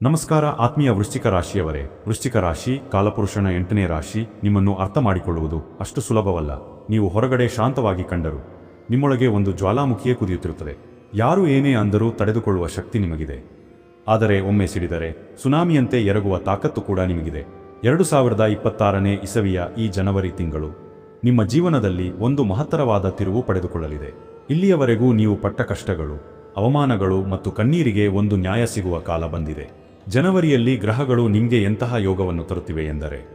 ನಮಸ್ಕಾರ, ಆತ್ಮೀಯ ವೃಶ್ಚಿಕ ರಾಶಿಯವರೇ. ವೃಶ್ಚಿಕ ರಾಶಿ, ಕಾಲಪುರುಷನ ಎಂಟನೇ ರಾಶಿ, ನಿಮ್ಮನ್ನು ಅರ್ಥ ಮಾಡಿಕೊಳ್ಳುವುದು ಅಷ್ಟು ಸುಲಭವಲ್ಲ. ನೀವು ಹೊರಗಡೆ ಶಾಂತವಾಗಿ ಕಂಡರು. ನಿಮ್ಮೊಳಗೆ ಒಂದು ಜ್ವಾಲಾಮುಖಿಯೇ ಕುದಿಯುತ್ತಿರುತ್ತದೆ. ಯಾರು ಏನೇ ಅಂದರೂ ತಡೆದುಕೊಳ್ಳುವ ಶಕ್ತಿ ನಿಮಗಿದೆ. ಆದರೆ ಒಮ್ಮೆ ಸಿಡಿದರೆ, ಸುನಾಮಿಯಂತೆ ಎರಗುವ ತಾಕತ್ತು ಕೂಡ ನಿಮಗಿದೆ. ಎರಡು ಸಾವಿರದ ಇಪ್ಪತ್ತಾರನೇ ಇಸವಿಯ ಈ ಜನವರಿ ತಿಂಗಳು, ನಿಮ್ಮ ಜೀವನದಲ್ಲಿ ಒಂದು ಮಹತ್ತರವಾದ ತಿರುವು ಪಡೆದುಕೊಳ್ಳಲಿದೆ. ಇಲ್ಲಿಯವರೆಗೂ ನೀವು ಪಟ್ಟ ಕಷ್ಟಗಳು, ಅವಮಾನಗಳು ಮತ್ತು ಕಣ್ಣೀರಿಗೆ ಒಂದು ನ್ಯಾಯ ಸಿಗುವ ಕಾಲ ಬಂದಿದೆ. ಜನವರಿಯಲ್ಲಿ ಗ್ರಹಗಳು ನಿಮಗೆ ಎಂತಹ ಯೋಗವನ್ನು ತರುತ್ತಿವೆ ಎಂದರೆ,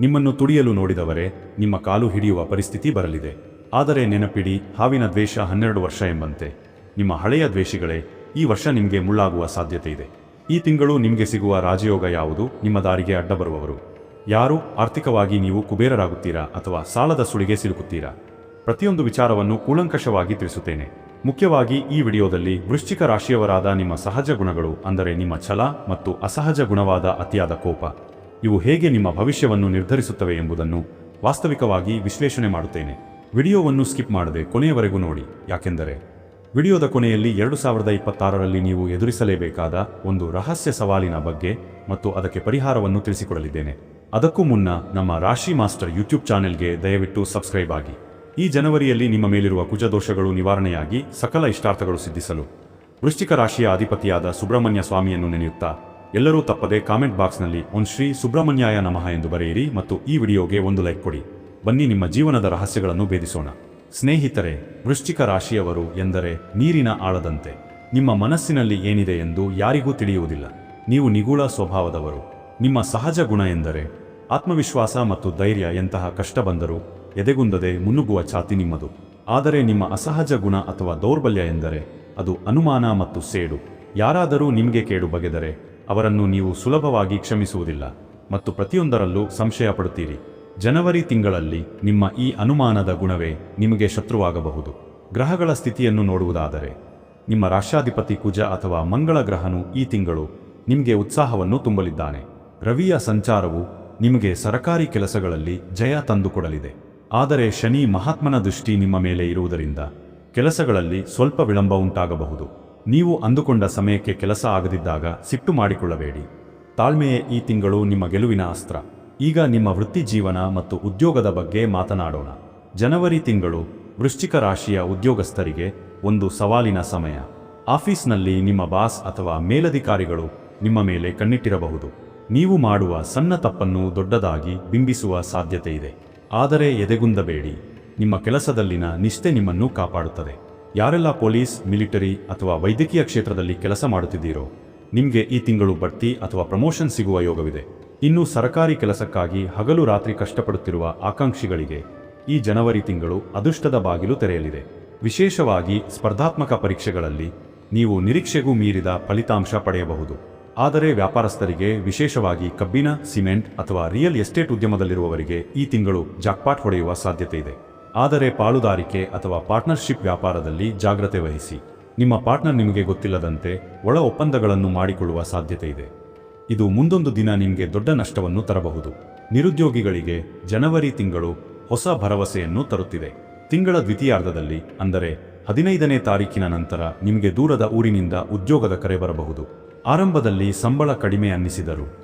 ನಿಮ್ಮನ್ನು ತುಡಿಯಲು ನೋಡಿದವರೇ, ನಿಮ್ಮ ಕಾಲು ಹಿಡಿಯುವ ಪರಿಸ್ಥಿತಿ ಬರಲಿದೆ. ಆದರೆ ನೆನಪಿಡಿ, ಹಾವಿನ ದ್ವೇಷ ಹನ್ನೆರಡು ವರ್ಷ ಎಂಬಂತೆ. ನಿಮ್ಮ ಹಳೆಯ ದ್ವೇಷಿಗಳೇ, ಈ ವರ್ಷ ನಿಮಗೆ ಮುಳ್ಳಾಗುವ ಸಾಧ್ಯತೆ ಇದೆ. ಈ ತಿಂಗಳು ನಿಮಗೆ ಸಿಗುವ ರಾಜಯೋಗ ಯಾವುದು? ನಿಮ್ಮ ದಾರಿಗೆ ಅಡ್ಡ ಬರುವವರು ಯಾರು? ಆರ್ಥಿಕವಾಗಿ ನೀವು ಕುಬೇರರಾಗುತ್ತೀರಾ ಅಥವಾ ಸಾಲದ ಸುಳಿಗೆ ಸಿಲುಕುತ್ತೀರಾ? ಪ್ರತಿಯೊಂದು ವಿಚಾರವನ್ನು ಕೂಲಂಕಷವಾಗಿ ತಿಳಿಸುತ್ತೇನೆ. ಮುಖ್ಯವಾಗಿ ಈ ವಿಡಿಯೋದಲ್ಲಿ ವೃಶ್ಚಿಕ ರಾಶಿಯವರಾದ ನಿಮ್ಮ ಸಹಜ ಗುಣಗಳು ಅಂದರೆ ನಿಮ್ಮ ಛಲ ಮತ್ತು ಅಸಹಜ ಗುಣವಾದ ಅತಿಯಾದ ಕೋಪ, ಇವು ಹೇಗೆ ನಿಮ್ಮ ಭವಿಷ್ಯವನ್ನು ನಿರ್ಧರಿಸುತ್ತವೆ ಎಂಬುದನ್ನು ವಾಸ್ತವಿಕವಾಗಿ ವಿಶ್ಲೇಷಣೆ ಮಾಡುತ್ತೇನೆ. ವಿಡಿಯೋವನ್ನು ಸ್ಕಿಪ್ ಮಾಡದೆ ಕೊನೆಯವರೆಗೂ ನೋಡಿ. ಯಾಕೆಂದರೆ ವಿಡಿಯೋದ ಕೊನೆಯಲ್ಲಿ ಎರಡು ಸಾವಿರದ ಇಪ್ಪತ್ತಾರರಲ್ಲಿ ನೀವು ಎದುರಿಸಲೇಬೇಕಾದ ಒಂದು ರಹಸ್ಯ ಸವಾಲಿನ ಬಗ್ಗೆ ಮತ್ತು ಅದಕ್ಕೆ ಪರಿಹಾರವನ್ನು ತಿಳಿಸಿಕೊಡಲಿದ್ದೇನೆ. ಅದಕ್ಕೂ ಮುನ್ನ ನಮ್ಮ ರಾಶಿ ಮಾಸ್ಟರ್ ಯೂಟ್ಯೂಬ್ ಚಾನೆಲ್ಗೆ ದಯವಿಟ್ಟು ಸಬ್ಸ್ಕ್ರೈಬ್ ಆಗಿ. ಈ ಜನವರಿಯಲ್ಲಿ ನಿಮ್ಮ ಮೇಲಿರುವ ಕುಜದೋಷಗಳು ನಿವಾರಣೆಯಾಗಿ ಸಕಲ ಇಷ್ಟಾರ್ಥಗಳು ಸಿದ್ಧಿಸಲು. ವೃಶ್ಚಿಕ ರಾಶಿಯ ಅಧಿಪತಿಯಾದ ಸುಬ್ರಹ್ಮಣ್ಯ ಸ್ವಾಮಿಯನ್ನು ನೆನೆಯುತ್ತಾ, ಎಲ್ಲರೂ ತಪ್ಪದೆ ಕಾಮೆಂಟ್ ಬಾಕ್ಸ್ನಲ್ಲಿ ಒಂದು ಶ್ರೀ ಸುಬ್ರಹ್ಮಣ್ಯಾಯ ನಮಃ ಎಂದು ಬರೆಯಿರಿ ಮತ್ತು ಈ ವಿಡಿಯೋಗೆ ಒಂದು ಲೈಕ್ ಕೊಡಿ. ಬನ್ನಿ ನಿಮ್ಮ ಜೀವನದ ರಹಸ್ಯಗಳನ್ನು ಭೇದಿಸೋಣ. ಸ್ನೇಹಿತರೆ, ವೃಶ್ಚಿಕ ರಾಶಿಯವರು ಎಂದರೆ ನೀರಿನ ಆಳದಂತೆ. ನಿಮ್ಮ ಮನಸ್ಸಿನಲ್ಲಿ ಏನಿದೆ ಎಂದು ಯಾರಿಗೂ ತಿಳಿಯುವುದಿಲ್ಲ. ನೀವು ನಿಗೂಢ ಸ್ವಭಾವದವರು. ನಿಮ್ಮ ಸಹಜ ಗುಣ ಎಂದರೆ ಆತ್ಮವಿಶ್ವಾಸ ಮತ್ತು ಧೈರ್ಯ ಎಂತಹ ಕಷ್ಟ ಬಂದರೂ ಎದೆಗುಂದದೆ ಮುನ್ನುಗ್ಗುವ ಛಾತಿ ನಿಮ್ಮದು. ಆದರೆ ನಿಮ್ಮ ಅಸಹಜ ಗುಣ ಅಥವಾ ದೌರ್ಬಲ್ಯ ಎಂದರೆ ಅದು ಅನುಮಾನ ಮತ್ತು ಸೇಡು. ಯಾರಾದರೂ ನಿಮಗೆ ಕೇಡು ಬಗೆದರೆ ಅವರನ್ನು ನೀವು ಸುಲಭವಾಗಿ ಕ್ಷಮಿಸುವುದಿಲ್ಲ ಮತ್ತು ಪ್ರತಿಯೊಂದರಲ್ಲೂ ಸಂಶಯ ಪಡುತ್ತೀರಿ ಜನವರಿ ತಿಂಗಳಲ್ಲಿ ನಿಮ್ಮ ಈ ಅನುಮಾನದ ಗುಣವೇ ನಿಮಗೆ ಶತ್ರುವಾಗಬಹುದು. ಗ್ರಹಗಳ ಸ್ಥಿತಿಯನ್ನು ನೋಡುವುದಾದರೆ, ನಿಮ್ಮ ರಾಷ್ಟ್ರಾಧಿಪತಿ ಕುಜ ಅಥವಾ ಮಂಗಳ ಗ್ರಹನು ಈ ತಿಂಗಳು ನಿಮಗೆ ಉತ್ಸಾಹವನ್ನು ತುಂಬಲಿದ್ದಾನೆ. ರವಿಯ ಸಂಚಾರವು ನಿಮಗೆ ಸರಕಾರಿ ಕೆಲಸಗಳಲ್ಲಿ ಜಯ ತಂದುಕೊಡಲಿದೆ. ಆದರೆ ಶನಿ ಮಹಾತ್ಮನ ದೃಷ್ಟಿ ನಿಮ್ಮ ಮೇಲೆ ಇರುವುದರಿಂದ ಕೆಲಸಗಳಲ್ಲಿ ಸ್ವಲ್ಪ ವಿಳಂಬ ಉಂಟಾಗಬಹುದು. ನೀವು ಅಂದುಕೊಂಡ ಸಮಯಕ್ಕೆ ಕೆಲಸ ಆಗದಿದ್ದಾಗ ಸಿಟ್ಟು ಮಾಡಿಕೊಳ್ಳಬೇಡಿ. ತಾಳ್ಮೆಯೇ ಈ ತಿಂಗಳು ನಿಮ್ಮ ಗೆಲುವಿನ ಅಸ್ತ್ರ. ಈಗ ನಿಮ್ಮ ವೃತ್ತಿ ಜೀವನ ಮತ್ತು ಉದ್ಯೋಗದ ಬಗ್ಗೆ ಮಾತನಾಡೋಣ. ಜನವರಿ ತಿಂಗಳು, ವೃಶ್ಚಿಕ ರಾಶಿಯ ಉದ್ಯೋಗಸ್ಥರಿಗೆ ಒಂದು ಸವಾಲಿನ ಸಮಯ. ಆಫೀಸ್ನಲ್ಲಿ ನಿಮ್ಮ ಬಾಸ್ ಅಥವಾ ಮೇಲಧಿಕಾರಿಗಳು ನಿಮ್ಮ ಮೇಲೆ ಕಣ್ಣಿಟ್ಟಿರಬಹುದು. ನೀವು ಮಾಡುವ ಸಣ್ಣ ತಪ್ಪನ್ನು ದೊಡ್ಡದಾಗಿ ಬಿಂಬಿಸುವ ಸಾಧ್ಯತೆ ಇದೆ. ಆದರೆ ಎದೆಗುಂದಬೇಡಿ. ನಿಮ್ಮ ಕೆಲಸದಲ್ಲಿನ ನಿಷ್ಠೆ ನಿಮ್ಮನ್ನು ಕಾಪಾಡುತ್ತದೆ. ಯಾರೆಲ್ಲ ಪೊಲೀಸ್, ಮಿಲಿಟರಿ ಅಥವಾ ವೈದ್ಯಕೀಯ ಕ್ಷೇತ್ರದಲ್ಲಿ ಕೆಲಸ ಮಾಡುತ್ತಿದ್ದೀರೋ, ನಿಮಗೆ ಈ ತಿಂಗಳು ಬಡ್ತಿ ಅಥವಾ ಪ್ರಮೋಷನ್ ಸಿಗುವ ಯೋಗವಿದೆ. ಇನ್ನು ಸರಕಾರಿ ಕೆಲಸಕ್ಕಾಗಿ ಹಗಲು ರಾತ್ರಿ ಕಷ್ಟಪಡುತ್ತಿರುವ ಆಕಾಂಕ್ಷಿಗಳಿಗೆ ಈ ಜನವರಿ ತಿಂಗಳು ಅದೃಷ್ಟದ ಬಾಗಿಲು ತೆರೆಯಲಿದೆ. ವಿಶೇಷವಾಗಿ ಸ್ಪರ್ಧಾತ್ಮಕ ಪರೀಕ್ಷೆಗಳಲ್ಲಿ ನೀವು ನಿರೀಕ್ಷೆಗೂ ಮೀರಿದ ಫಲಿತಾಂಶ ಪಡೆಯಬಹುದು. ಆದರೆ ವ್ಯಾಪಾರಸ್ಥರಿಗೆ, ವಿಶೇಷವಾಗಿ ಕಬ್ಬಿನ, ಸಿಮೆಂಟ್ ಅಥವಾ ರಿಯಲ್ ಎಸ್ಟೇಟ್ ಉದ್ಯಮದಲ್ಲಿರುವವರಿಗೆ ಈ ತಿಂಗಳು ಜಾಕ್ಪಾಟ್ ಹೊಡೆಯುವ ಸಾಧ್ಯತೆ ಇದೆ. ಆದರೆ ಪಾಲುದಾರಿಕೆ ಅಥವಾ ಪಾರ್ಟ್ನರ್ಶಿಪ್ ವ್ಯಾಪಾರದಲ್ಲಿ ಜಾಗ್ರತೆ ವಹಿಸಿ. ನಿಮ್ಮ ಪಾರ್ಟ್ನರ್ ನಿಮಗೆ ಗೊತ್ತಿಲ್ಲದಂತೆ ಒಳ ಒಪ್ಪಂದಗಳನ್ನು ಮಾಡಿಕೊಳ್ಳುವ ಸಾಧ್ಯತೆ ಇದೆ. ಇದು ಮುಂದೊಂದು ದಿನ ನಿಮಗೆ ದೊಡ್ಡ ನಷ್ಟವನ್ನು ತರಬಹುದು. ನಿರುದ್ಯೋಗಿಗಳಿಗೆ ಜನವರಿ ತಿಂಗಳು ಹೊಸ ಭರವಸೆಯನ್ನು ತರುತ್ತಿದೆ. ತಿಂಗಳ ದ್ವಿತೀಯಾರ್ಧದಲ್ಲಿ, ಅಂದರೆ ಹದಿನೈದನೇ ತಾರೀಕಿನ ನಂತರ ನಿಮಗೆ ದೂರದ ಊರಿನಿಂದ ಉದ್ಯೋಗದ ಕರೆ ಬರಬಹುದು. ಆರಂಭದಲ್ಲಿ ಸಂಬಳ ಕಡಿಮೆ ಅನ್ನಿಸಿದರು.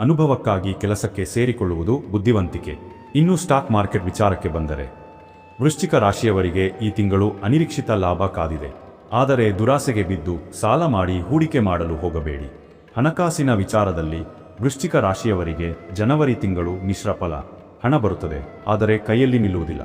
ಅನುಭವಕ್ಕಾಗಿ ಕೆಲಸಕ್ಕೆ ಸೇರಿಕೊಳ್ಳುವುದು ಬುದ್ಧಿವಂತಿಕೆ. ಇನ್ನು ಸ್ಟಾಕ್ ಮಾರ್ಕೆಟ್ ವಿಚಾರಕ್ಕೆ ಬಂದರೆ, ವೃಶ್ಚಿಕ ರಾಶಿಯವರಿಗೆ ಈ ತಿಂಗಳು ಅನಿರೀಕ್ಷಿತ ಲಾಭ ಕಾದಿದೆ. ಆದರೆ ದುರಾಸೆಗೆ ಬಿದ್ದು ಸಾಲ ಮಾಡಿ ಹೂಡಿಕೆ ಮಾಡಲು ಹೋಗಬೇಡಿ. ಹಣಕಾಸಿನ ವಿಚಾರದಲ್ಲಿ ವೃಶ್ಚಿಕ ರಾಶಿಯವರಿಗೆ ಜನವರಿ ತಿಂಗಳು ಮಿಶ್ರ ಫಲ, ಹಣ ಬರುತ್ತದೆ. ಆದರೆ ಕೈಯಲ್ಲಿ ನಿಲ್ಲುವುದಿಲ್ಲ.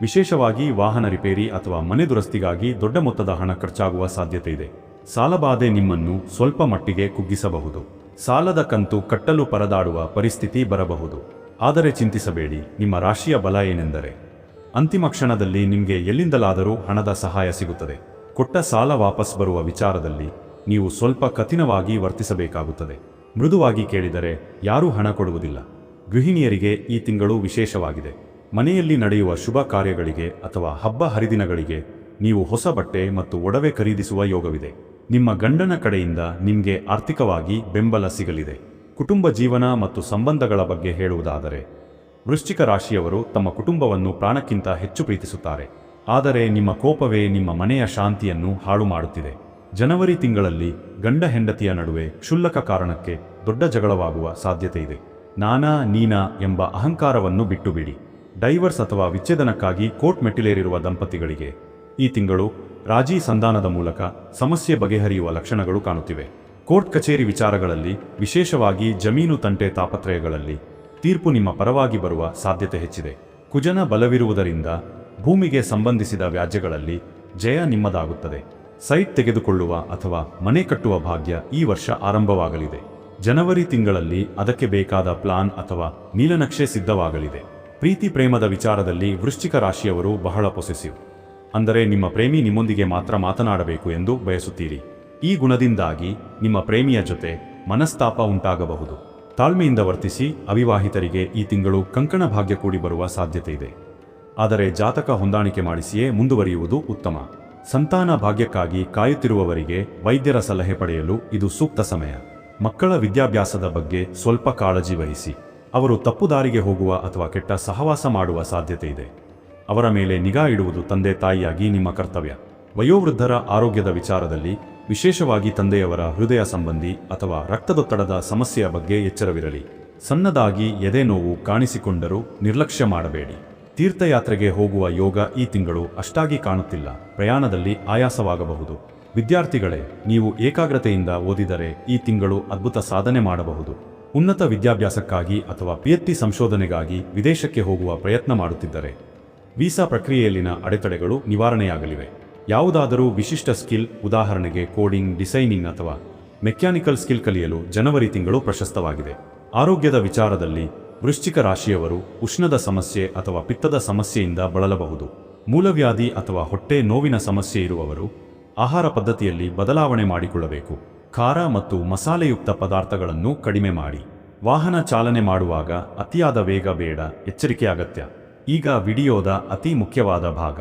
ವಿಶೇಷವಾಗಿ ವಾಹನ ರಿಪೇರಿ ಅಥವಾ ಮನೆ ದುರಸ್ತಿಗಾಗಿ ದೊಡ್ಡ ಮೊತ್ತದ ಹಣ ಖರ್ಚಾಗುವ ಸಾಧ್ಯತೆ ಇದೆ. ಸಾಲಬಾಧೆ ನಿಮ್ಮನ್ನು ಸ್ವಲ್ಪ ಮಟ್ಟಿಗೆ ಕುಗ್ಗಿಸಬಹುದು. ಸಾಲದ ಕಂತು ಕಟ್ಟಲು ಪರದಾಡುವ ಪರಿಸ್ಥಿತಿ ಬರಬಹುದು. ಆದರೆ ಚಿಂತಿಸಬೇಡಿ, ನಿಮ್ಮ ರಾಶಿಯ ಬಲ ಏನೆಂದರೆ, ಅಂತಿಮ ಕ್ಷಣದಲ್ಲಿ ನಿಮಗೆ ಎಲ್ಲಿಂದಲಾದರೂ ಹಣದ ಸಹಾಯ ಸಿಗುತ್ತದೆ. ಕೊಟ್ಟ ಸಾಲ ವಾಪಸ್ ಬರುವ ವಿಚಾರದಲ್ಲಿ ನೀವು ಸ್ವಲ್ಪ ಕಠಿಣವಾಗಿ ವರ್ತಿಸಬೇಕಾಗುತ್ತದೆ. ಮೃದುವಾಗಿ ಕೇಳಿದರೆ ಯಾರೂ ಹಣ ಕೊಡುವುದಿಲ್ಲ. ಗೃಹಿಣಿಯರಿಗೆ ಈ ತಿಂಗಳು ವಿಶೇಷವಾಗಿದೆ. ಮನೆಯಲ್ಲಿ ನಡೆಯುವ ಶುಭ ಕಾರ್ಯಗಳಿಗೆ ಅಥವಾ ಹಬ್ಬ ಹರಿದಿನಗಳಿಗೆ ನೀವು ಹೊಸ ಬಟ್ಟೆ ಮತ್ತು ಒಡವೆ ಖರೀದಿಸುವ ಯೋಗವಿದೆ. ನಿಮ್ಮ ಗಂಡನ ಕಡೆಯಿಂದ ನಿಮಗೆ ಆರ್ಥಿಕವಾಗಿ ಬೆಂಬಲ ಸಿಗಲಿದೆ. ಕುಟುಂಬ ಜೀವನ ಮತ್ತು ಸಂಬಂಧಗಳ ಬಗ್ಗೆ ಹೇಳುವುದಾದರೆ, ವೃಶ್ಚಿಕ ರಾಶಿಯವರು ತಮ್ಮ ಕುಟುಂಬವನ್ನು ಪ್ರಾಣಕ್ಕಿಂತ ಹೆಚ್ಚು ಪ್ರೀತಿಸುತ್ತಾರೆ. ಆದರೆ ನಿಮ್ಮ ಕೋಪವೇ ನಿಮ್ಮ ಮನೆಯ ಶಾಂತಿಯನ್ನು ಹಾಳು ಮಾಡುತ್ತಿದೆ ಜನವರಿ ತಿಂಗಳಲ್ಲಿ ಗಂಡ ಹೆಂಡತಿಯ ನಡುವೆ ಕ್ಷುಲ್ಲಕ ಕಾರಣಕ್ಕೆ ದೊಡ್ಡ ಜಗಳವಾಗುವ ಸಾಧ್ಯತೆ ಇದೆ. ನಾನಾ ನೀನಾ ಎಂಬ ಅಹಂಕಾರವನ್ನು ಬಿಟ್ಟುಬಿಡಿ. ಡೈವರ್ಸ್ ಅಥವಾ ವಿಚ್ಛೇದನಕ್ಕಾಗಿ ಕೋರ್ಟ್ ಮೆಟ್ಟಿಲೇರಿರುವ ದಂಪತಿಗಳಿಗೆ ಈ ತಿಂಗಳು ರಾಜಿ ಸಂಧಾನದ ಮೂಲಕ ಸಮಸ್ಯೆ ಬಗೆಹರಿಯುವ ಲಕ್ಷಣಗಳು ಕಾಣುತ್ತಿವೆ. ಕೋರ್ಟ್ ಕಚೇರಿ ವಿಚಾರಗಳಲ್ಲಿ, ವಿಶೇಷವಾಗಿ ಜಮೀನು ತಂಟೆ ತಾಪತ್ರಯಗಳಲ್ಲಿ, ತೀರ್ಪು ನಿಮ್ಮ ಪರವಾಗಿ ಬರುವ ಸಾಧ್ಯತೆ ಹೆಚ್ಚಿದೆ. ಕುಜನ ಬಲವಿರುವುದರಿಂದ ಭೂಮಿಗೆ ಸಂಬಂಧಿಸಿದ ವ್ಯಾಜ್ಯಗಳಲ್ಲಿ ಜಯ ನಿಮ್ಮದಾಗುತ್ತದೆ. ಸೈಟ್ ತೆಗೆದುಕೊಳ್ಳುವ ಅಥವಾ ಮನೆ ಕಟ್ಟುವ ಭಾಗ್ಯ ಈ ವರ್ಷ ಆರಂಭವಾಗಲಿದೆ. ಜನವರಿ ತಿಂಗಳಲ್ಲಿ ಅದಕ್ಕೆ ಬೇಕಾದ ಪ್ಲಾನ್ ಅಥವಾ ನೀಲನಕ್ಷೆ ಸಿದ್ಧವಾಗಲಿದೆ. ಪ್ರೀತಿ ಪ್ರೇಮದ ವಿಚಾರದಲ್ಲಿ ವೃಶ್ಚಿಕ ರಾಶಿಯವರು ಬಹಳ ಪೊಸೆಸಿವ್. ಅಂದರೆ ನಿಮ್ಮ ಪ್ರೇಮಿ ನಿಮ್ಮೊಂದಿಗೆ ಮಾತ್ರ ಮಾತನಾಡಬೇಕು ಎಂದು ಬಯಸುತ್ತೀರಿ. ಈ ಗುಣದಿಂದಾಗಿ ನಿಮ್ಮ ಪ್ರೇಮಿಯ ಜೊತೆ ಮನಸ್ತಾಪ ಉಂಟಾಗಬಹುದು. ತಾಳ್ಮೆಯಿಂದ ವರ್ತಿಸಿ ಅವಿವಾಹಿತರಿಗೆ ಈ ತಿಂಗಳು ಕಂಕಣ ಭಾಗ್ಯ ಕೂಡಿ ಬರುವ ಸಾಧ್ಯತೆ ಇದೆ. ಆದರೆ ಜಾತಕ ಹೊಂದಾಣಿಕೆ ಮಾಡಿಸಿಯೇ ಮುಂದುವರಿಯುವುದು ಉತ್ತಮ. ಸಂತಾನ ಭಾಗ್ಯಕ್ಕಾಗಿ ಕಾಯುತ್ತಿರುವವರಿಗೆ ವೈದ್ಯರ ಸಲಹೆ ಪಡೆಯಲು ಇದು ಸೂಕ್ತ ಸಮಯ. ಮಕ್ಕಳ ವಿದ್ಯಾಭ್ಯಾಸದ ಬಗ್ಗೆ ಸ್ವಲ್ಪ ಕಾಳಜಿ ವಹಿಸಿ. ಅವರು ತಪ್ಪು ದಾರಿಗೆ ಹೋಗುವ ಅಥವಾ ಕೆಟ್ಟ ಸಹವಾಸ ಮಾಡುವ ಸಾಧ್ಯತೆ ಇದೆ. ಅವರ ಮೇಲೆ ನಿಗಾ ಇಡುವುದು ತಂದೆ ತಾಯಿಯಾಗಿ ನಿಮ್ಮ ಕರ್ತವ್ಯ. ವಯೋವೃದ್ಧರ ಆರೋಗ್ಯದ ವಿಚಾರದಲ್ಲಿ ವಿಶೇಷವಾಗಿ ತಂದೆಯವರ ಹೃದಯ ಸಂಬಂಧಿ ಅಥವಾ ರಕ್ತದೊತ್ತಡದ ಸಮಸ್ಯೆಯ ಬಗ್ಗೆ ಎಚ್ಚರವಿರಲಿ. ಸಣ್ಣದಾಗಿ ಎದೆ ನೋವು ಕಾಣಿಸಿಕೊಂಡರೂ ನಿರ್ಲಕ್ಷ್ಯ ಮಾಡಬೇಡಿ. ತೀರ್ಥಯಾತ್ರೆಗೆ ಹೋಗುವ ಯೋಗ ಈ ತಿಂಗಳು ಅಷ್ಟಾಗಿ ಕಾಣುತ್ತಿಲ್ಲ. ಪ್ರಯಾಣದಲ್ಲಿ ಆಯಾಸವಾಗಬಹುದು. ವಿದ್ಯಾರ್ಥಿಗಳೇ, ನೀವು ಏಕಾಗ್ರತೆಯಿಂದ ಓದಿದರೆ ಈ ತಿಂಗಳು ಅದ್ಭುತ ಸಾಧನೆ ಮಾಡಬಹುದು. ಉನ್ನತ ವಿದ್ಯಾಭ್ಯಾಸಕ್ಕಾಗಿ ಅಥವಾ ಪಿಎಚ್ಡಿ ಸಂಶೋಧನೆಗಾಗಿ ವಿದೇಶಕ್ಕೆ ಹೋಗುವ ಪ್ರಯತ್ನ ಮಾಡುತ್ತಿದ್ದರೆ. ವೀಸಾ ಪ್ರಕ್ರಿಯೆಯಲ್ಲಿನ ಅಡೆತಡೆಗಳು ನಿವಾರಣೆಯಾಗಲಿವೆ. ಯಾವುದಾದರೂ ವಿಶಿಷ್ಟ ಸ್ಕಿಲ್, ಉದಾಹರಣೆಗೆ ಕೋಡಿಂಗ್, ಡಿಸೈನಿಂಗ್ ಅಥವಾ ಮೆಕ್ಯಾನಿಕಲ್ ಸ್ಕಿಲ್ ಕಲಿಯಲು ಜನವರಿ ತಿಂಗಳು ಪ್ರಶಸ್ತವಾಗಿದೆ. ಆರೋಗ್ಯದ ವಿಚಾರದಲ್ಲಿ ವೃಶ್ಚಿಕ ರಾಶಿಯವರು ಉಷ್ಣದ ಸಮಸ್ಯೆ ಅಥವಾ ಪಿತ್ತದ ಸಮಸ್ಯೆಯಿಂದ ಬಳಲಬಹುದು. ಮೂಲವ್ಯಾಧಿ ಅಥವಾ ಹೊಟ್ಟೆ ನೋವಿನ ಸಮಸ್ಯೆ ಇರುವವರು ಆಹಾರ ಪದ್ಧತಿಯಲ್ಲಿ ಬದಲಾವಣೆ ಮಾಡಿಕೊಳ್ಳಬೇಕು. ಖಾರ ಮತ್ತು ಮಸಾಲೆಯುಕ್ತ ಪದಾರ್ಥಗಳನ್ನು ಕಡಿಮೆ ಮಾಡಿ. ವಾಹನ ಚಾಲನೆ ಮಾಡುವಾಗ ಅತಿಯಾದ ವೇಗ ಬೇಡ ಎಚ್ಚರಿಕೆ ಅಗತ್ಯ. ಈಗ ವಿಡಿಯೋದ ಅತಿ ಮುಖ್ಯವಾದ ಭಾಗ.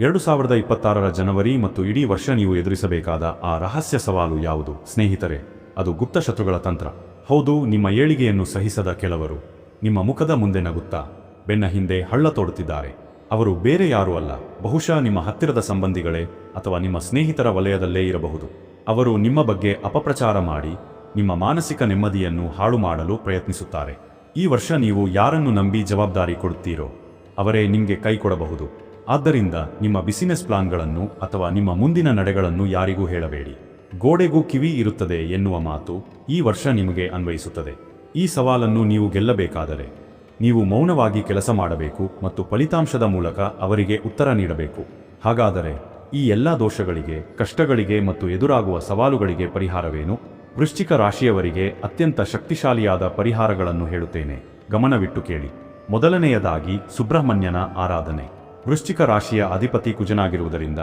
ಎರಡು ಸಾವಿರದ ಇಪ್ಪತ್ತಾರರ ಜನವರಿ ಮತ್ತು ಇಡೀ ವರ್ಷ ನೀವು ಎದುರಿಸಬೇಕಾದ ಆ ರಹಸ್ಯ ಸವಾಲು ಯಾವುದು? ಸ್ನೇಹಿತರೆ, ಅದು ಗುಪ್ತ ಶತ್ರುಗಳ ತಂತ್ರ. ಹೌದು, ನಿಮ್ಮ ಏಳಿಗೆಯನ್ನು ಸಹಿಸದ ಕೆಲವರು. ನಿಮ್ಮ ಮುಖದ ಮುಂದೆ ನಗುತ್ತಾ, ಬೆನ್ನ ಹಿಂದೆ ಹಳ್ಳ ತೋಡುತ್ತಿದ್ದಾರೆ. ಅವರು ಬೇರೆ ಯಾರೂ ಅಲ್ಲ. ಬಹುಶಃ ನಿಮ್ಮ ಹತ್ತಿರದ ಸಂಬಂಧಿಗಳೇ ಅಥವಾ ನಿಮ್ಮ ಸ್ನೇಹಿತರ ವಲಯದಲ್ಲೇ ಇರಬಹುದು. ಅವರು ನಿಮ್ಮ ಬಗ್ಗೆ ಅಪಪ್ರಚಾರ ಮಾಡಿ, ನಿಮ್ಮ ಮಾನಸಿಕ ನೆಮ್ಮದಿಯನ್ನು ಹಾಳು ಮಾಡಲು ಪ್ರಯತ್ನಿಸುತ್ತಾರೆ. ಈ ವರ್ಷ ನೀವು ಯಾರನ್ನು ನಂಬಿ ಜವಾಬ್ದಾರಿ ಕೊಡುತ್ತೀರೋ? ಅವರೇ ನಿಮಗೆ ಕೈ ಕೊಡಬಹುದು. ಆದ್ದರಿಂದ ನಿಮ್ಮ ಬಿಸಿನೆಸ್ ಪ್ಲಾನ್ಗಳನ್ನು ಅಥವಾ ನಿಮ್ಮ ಮುಂದಿನ ನಡೆಗಳನ್ನು ಯಾರಿಗೂ ಹೇಳಬೇಡಿ. ಗೋಡೆಗೂ ಕಿವಿ ಇರುತ್ತದೆ ಎನ್ನುವ ಮಾತು ಈ ವರ್ಷ ನಿಮಗೆ ಅನ್ವಯಿಸುತ್ತದೆ. ಈ ಸವಾಲನ್ನು ನೀವು ಗೆಲ್ಲಬೇಕಾದರೆ ನೀವು ಮೌನವಾಗಿ ಕೆಲಸ ಮಾಡಬೇಕು ಮತ್ತು ಫಲಿತಾಂಶದ ಮೂಲಕ ಅವರಿಗೆ ಉತ್ತರ ನೀಡಬೇಕು. ಹಾಗಾದರೆ ಈ ಎಲ್ಲ ದೋಷಗಳಿಗೆ, ಕಷ್ಟಗಳಿಗೆ ಮತ್ತು ಎದುರಾಗುವ ಸವಾಲುಗಳಿಗೆ ಪರಿಹಾರವೇನು? ವೃಶ್ಚಿಕ ರಾಶಿಯವರಿಗೆ ಅತ್ಯಂತ ಶಕ್ತಿಶಾಲಿಯಾದ ಪರಿಹಾರಗಳನ್ನು ಹೇಳುತ್ತೇನೆ. ಗಮನವಿಟ್ಟು ಕೇಳಿ. ಮೊದಲನೆಯದಾಗಿ ಸುಬ್ರಹ್ಮಣ್ಯನ ಆರಾಧನೆ. ವೃಶ್ಚಿಕ ರಾಶಿಯ ಅಧಿಪತಿ ಕುಜನಾಗಿರುವುದರಿಂದ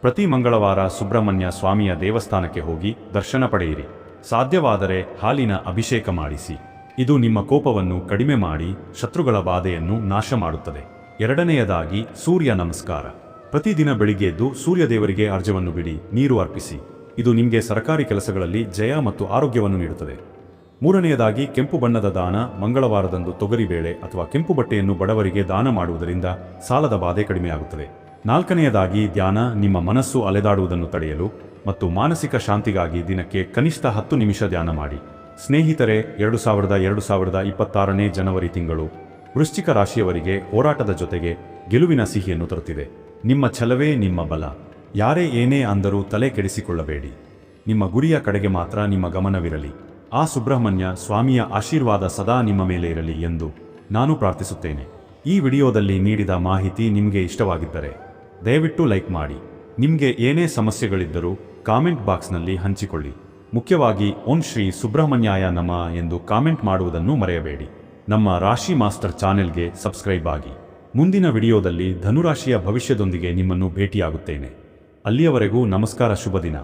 ಪ್ರತಿ ಮಂಗಳವಾರ ಸುಬ್ರಹ್ಮಣ್ಯ ಸ್ವಾಮಿಯ ದೇವಸ್ಥಾನಕ್ಕೆ ಹೋಗಿ ದರ್ಶನ ಪಡೆಯಿರಿ. ಸಾಧ್ಯವಾದರೆ ಹಾಲಿನ ಅಭಿಷೇಕ ಮಾಡಿಸಿ. ಇದು ನಿಮ್ಮ ಕೋಪವನ್ನು ಕಡಿಮೆ ಮಾಡಿ ಶತ್ರುಗಳ ಬಾಧೆಯನ್ನು ನಾಶ ಮಾಡುತ್ತದೆ. ಎರಡನೆಯದಾಗಿ ಸೂರ್ಯ ನಮಸ್ಕಾರ. ಪ್ರತಿದಿನ ಬೆಳಿಗ್ಗೆ ಎದ್ದು ಸೂರ್ಯದೇವರಿಗೆ ಅರ್ಜವನ್ನು ಬಿಡಿ, ನೀರು ಅರ್ಪಿಸಿ. ಇದು ನಿಮಗೆ ಸರ್ಕಾರಿ ಕೆಲಸಗಳಲ್ಲಿ ಜಯ ಮತ್ತು ಆರೋಗ್ಯವನ್ನು ನೀಡುತ್ತದೆ. ಮೂರನೆಯದಾಗಿ ಕೆಂಪು ಬಣ್ಣದ ದಾನ ಮಂಗಳವಾರದಂದು ತೊಗರಿಬೇಳೆ ಅಥವಾ ಕೆಂಪು ಬಟ್ಟೆಯನ್ನು ಬಡವರಿಗೆ ದಾನ ಮಾಡುವುದರಿಂದ ಸಾಲದ ಬಾಧೆ ಕಡಿಮೆಯಾಗುತ್ತದೆ. ನಾಲ್ಕನೆಯದಾಗಿ ಧ್ಯಾನ, ನಿಮ್ಮ ಮನಸ್ಸು ಅಲೆದಾಡುವುದನ್ನು ತಡೆಯಲು ಮತ್ತು ಮಾನಸಿಕ ಶಾಂತಿಗಾಗಿ ದಿನಕ್ಕೆ ಕನಿಷ್ಠ ಹತ್ತು ನಿಮಿಷ ಧ್ಯಾನ ಮಾಡಿ. ಸ್ನೇಹಿತರೆ, ಎರಡು ಸಾವಿರದ ಎರಡು ಸಾವಿರದ ಇಪ್ಪತ್ತಾರನೇ ಜನವರಿ ತಿಂಗಳು ವೃಶ್ಚಿಕ ರಾಶಿಯವರಿಗೆ ಹೋರಾಟದ ಜೊತೆಗೆ ಗೆಲುವಿನ ಸಿಹಿಯನ್ನು ತರುತ್ತಿದೆ. ನಿಮ್ಮ ಛಲವೇ ನಿಮ್ಮ ಬಲ. ಯಾರೇ ಏನೇ ಅಂದರೂ ತಲೆ ಕೆಡಿಸಿಕೊಳ್ಳಬೇಡಿ. ನಿಮ್ಮ ಗುರಿಯ ಕಡೆಗೆ ಮಾತ್ರ ನಿಮ್ಮ ಗಮನವಿರಲಿ. ಆ ಸುಬ್ರಹ್ಮಣ್ಯ ಸ್ವಾಮಿಯ ಆಶೀರ್ವಾದ ಸದಾ ನಿಮ್ಮ ಮೇಲೆ ಇರಲಿ ಎಂದು ನಾನು ಪ್ರಾರ್ಥಿಸುತ್ತೇನೆ. ಈ ವಿಡಿಯೋದಲ್ಲಿ ನೀಡಿದ ಮಾಹಿತಿ ನಿಮಗೆ ಇಷ್ಟವಾಗಿದ್ದರೆ ದಯವಿಟ್ಟು ಲೈಕ್ ಮಾಡಿ. ನಿಮಗೆ ಏನೇ ಸಮಸ್ಯೆಗಳಿದ್ದರೂ ಕಾಮೆಂಟ್ ಬಾಕ್ಸ್ನಲ್ಲಿ ಹಂಚಿಕೊಳ್ಳಿ. ಮುಖ್ಯವಾಗಿ, ಓಂ ಶ್ರೀ ಸುಬ್ರಹ್ಮಣ್ಯಾಯ ನಮ ಎಂದು ಕಾಮೆಂಟ್ ಮಾಡುವುದನ್ನು ಮರೆಯಬೇಡಿ. ನಮ್ಮ ರಾಶಿ ಮಾಸ್ಟರ್ ಚಾನೆಲ್ಗೆ ಸಬ್ಸ್ಕ್ರೈಬ್ ಆಗಿ. ಮುಂದಿನ ವಿಡಿಯೋದಲ್ಲಿ ಧನುರಾಶಿಯ ಭವಿಷ್ಯದೊಂದಿಗೆ ನಿಮ್ಮನ್ನು ಭೇಟಿಯಾಗುತ್ತೇನೆ. ಅಲ್ಲಿಯವರೆಗೂ ನಮಸ್ಕಾರ ಶುಭ ದಿನ